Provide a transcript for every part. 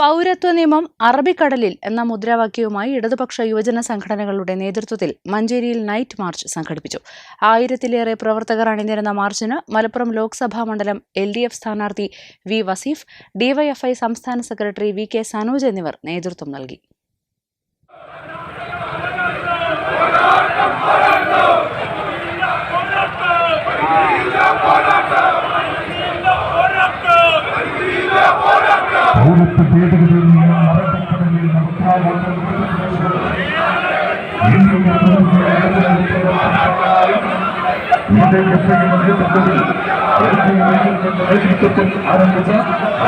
പൗരത്വ നിയമം അറബിക്കടലിൽ എന്ന മുദ്രാവാക്യവുമായി ഇടതുപക്ഷ യുവജന സംഘടനകളുടെ നേതൃത്വത്തിൽ മഞ്ചേരിയിൽ നൈറ്റ് മാർച്ച് സംഘടിപ്പിച്ചു. ആയിരത്തിലേറെ പ്രവർത്തകർ അണിനിരുന്ന മാർച്ചിന് മലപ്പുറം ലോക്സഭാ മണ്ഡലം എൽ ഡി എഫ് സ്ഥാനാർത്ഥി വി വസീഫ് ഡിവൈഎഫ്ഐ സംസ്ഥാന സെക്രട്ടറി വി കെ സനോജ് എന്നിവർ നേതൃത്വം നൽകി. പൗരത്വ ഭേദഗതിയിൽ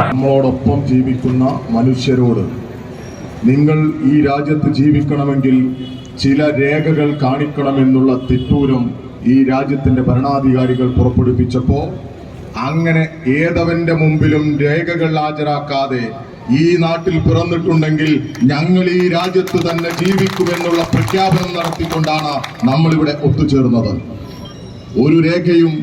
നമ്മളോടൊപ്പം ജീവിക്കുന്ന മനുഷ്യരോട് നിങ്ങൾ ഈ രാജ്യത്ത് ജീവിക്കണമെങ്കിൽ ചില രേഖകൾ കാണിക്കണമെന്നുള്ള തിട്ടൂരം ഈ രാജ്യത്തിന്റെ ഭരണാധികാരികൾ പുറപ്പെടുവിച്ചപ്പോ അങ്ങനെ ഏതവന്റെ മുമ്പിലും രേഖകൾ ഹാജരാക്കാതെ ഈ നാട്ടിൽ പിറന്നിട്ടുണ്ടെങ്കിൽ ഞങ്ങൾ ഈ രാജ്യത്ത് തന്നെ ജീവിക്കുമെന്നുള്ള പ്രഖ്യാപനം നടത്തിക്കൊണ്ടാണ് നമ്മളിവിടെ ഒത്തുചേർന്നത്. ഒരു രേഖയും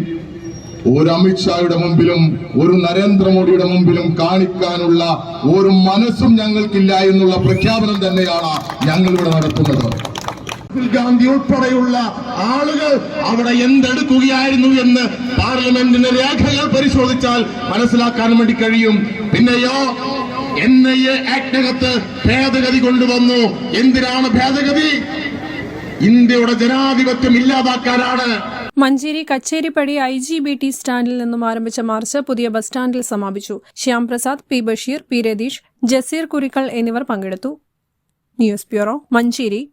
ഒരു അമിത്ഷായുടെ മുമ്പിലും ഒരു നരേന്ദ്രമോദിയുടെ മുമ്പിലും കാണിക്കാനുള്ള ഒരു മനസ്സും ഞങ്ങൾക്കില്ല എന്നുള്ള പ്രഖ്യാപനം തന്നെയാണ് ഞങ്ങളിവിടെ നടത്തുന്നത്. ഗാന്ധി ഉൾപ്പെടെയുള്ള ആളുകൾ അവിടെ എന്തെടുക്കുകയായിരുന്നു എന്ന് പാർലമെന്റിന്റെ രേഖകൾ പരിശോധിച്ചാൽ മനസ്സിലാക്കാൻ വേണ്ടി കഴിയും. പിന്നെയോ എൻ ഐ എ ആക്ടിനകത്ത് ഭേദഗതി കൊണ്ടുവന്നു. എന്തിനാണ് ഭേദഗതി? ഇന്ത്യയുടെ ജനാധിപത്യം ഇല്ലാതാക്കാനാണ്. Manjeri Kacheripadi I G B T സ്റ്റാൻഡിൽ നിന്നും ആരംഭിച്ച മാർച്ച് പുതിയ ബസ് സ്റ്റാൻഡിൽ സമാപിച്ചു. ശ്യാംപ്രസാദ് പി ബഷീർ പി രതീഷ് ജസീർ കുരിക്കൾ എന്നിവർ പങ്കെടുത്തു. News bureau Manjeri.